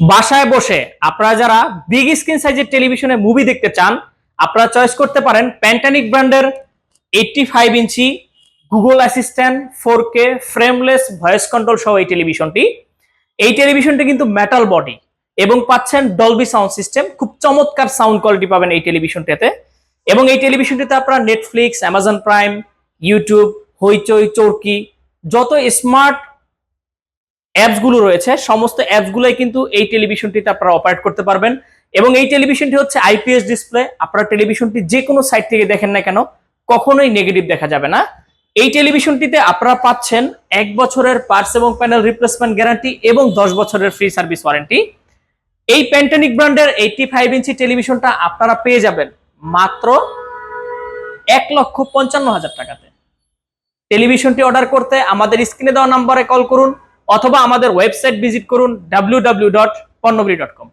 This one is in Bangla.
বাসায় বসে আপনারা যারা বিগ স্ক্রিন সাইজের টেলিভিশনে মুভি দেখতে চান, আপনারা চয়েস করতে পারেন প্যান্টানিক ব্র্যান্ডের eighty five inch Google assistant four K frameless voice control সহ এই টেলিভিশনটি এই টেলিভিশনটি কিন্তু মেটাল বডি এবং পাচ্ছেন ডলবি সাউন্ড সিস্টেম খুব চমৎকার সাউন্ড কোয়ালিটি পাবেন এই টেলিভিশনটিতে এবং এই টেলিভিশনটিতে আপনারা Netflix Amazon Prime YouTube Hoichoi, Chorki, যত স্মার্ট অ্যাপসগুলো রয়েছে, সমস্ত অ্যাপসগুলোই কিন্তু এই টেলিভিশনটিতে আপনারা অপারেট করতে পারবেন। এবং এই টেলিভিশনটি হচ্ছে আইপিএস ডিসপ্লে আপনারা টেলিভিশনটি যে কোনো সাইট থেকে দেখেন না কেন, কখনোই নেগেটিভ দেখা যাবে না। এই টেলিভিশনটিতে আপনারা পাচ্ছেন এক বছরের পার্টস এবং প্যানেল রিপ্লেসমেন্ট গ্যারান্টি এবং দশ বছরের ফ্রি সার্ভিস ওয়ারেন্টি এই প্যান্টানিক ব্র্যান্ডের এইটটি ফাইভ ইঞ্চি টেলিভিশনটা আপনারা পেয়ে যাবেন মাত্র এক লক্ষ পঞ্চান্ন হাজার টাকাতে। টেলিভিশনটি অর্ডার করতে আমাদের স্ক্রিনে দেওয়া নাম্বারে কল করুন। অথবা আমাদের ওয়েবসাইট ভিজিট করুন W W dot Ponnoboli dot com